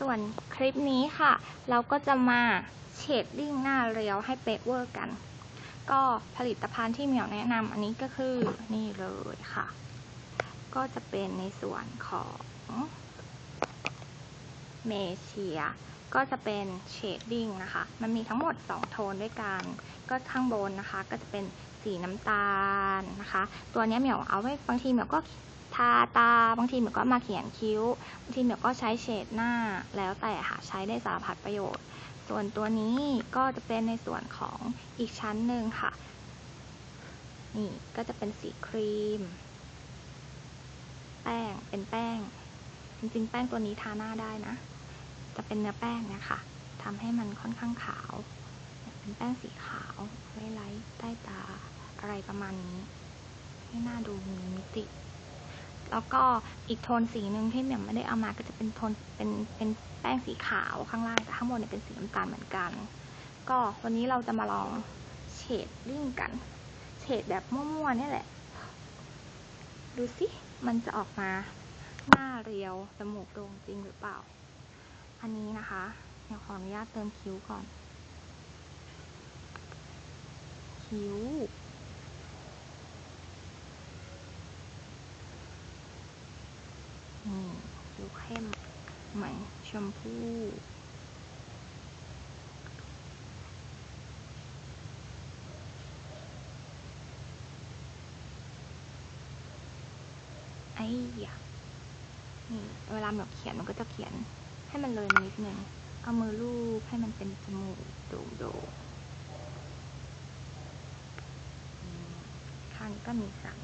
ส่วนคลิปนี้ค่ะ เราก็จะมาเชดดิ้งหน้าเรียวให้เป๊ะเวอร์กัน ก็ผลิตภัณฑ์ที่เหมียวแนะนำอันนี้ก็คือนี่เลยค่ะ ก็จะเป็นในส่วนของเมเชีย ก็จะเป็นเชดดิ้งนะคะ มันมีทั้งหมด 2 โทนด้วยกัน ก็ข้างบนนะคะ ก็จะเป็นสีน้ำตาลนะคะ ตัวนี้เหมียวเอาไว้บางทีเหมียวก็ทาตา บางทีเหมียวก็มาเขียนคิ้ว บางทีเหมียวก็ใช้เฉดหน้า แล้วแต่ค่ะ ใช้ได้สารพัดประโยชน์ ส่วนตัวนี้ก็จะเป็นในส่วนของอีกชั้นหนึ่งค่ะ นี่ก็จะเป็นสีครีม แป้ง เป็นแป้ง จริงๆ แป้งตัวนี้ทาหน้าได้นะ จะเป็นเนื้อแป้งเนี่ยค่ะทำให้มันค่อนข้างขาว เป็นแป้งสีขาวไว้ไลท์ใต้ตาอะไรประมาณนี้ให้หน้าดูมีมิติ แล้วก็อีกโทนสีหนึ่งที่เหมียวไม่ได้เอามาก็จะเป็นโทนเป็นเป็นแป้งสีขาวข้างล่างแต่ข้างบนเนี่ยเป็นสีน้ำตาลเหมือนกัน ก็วันนี้เราจะมาลองเฉดริ่งกัน เฉดแบบมั่วๆนี่แหละ ดูสิมันจะออกมาหน้าเรียวจมูกโด่งจริงหรือเปล่า อันนี้นะคะเดี๋ยวขออนุญาตเติมคิ้วก่อน คิ้ว นี่คิ้วเข้มเหมชมพู่ไอ้ยนี่เวลาแบบเขียนมันก็จะเขียน ให้มันเลยนิดนึงเอามือลูบให้มันเป็นจมูกโด่งๆข้างก็มีสัน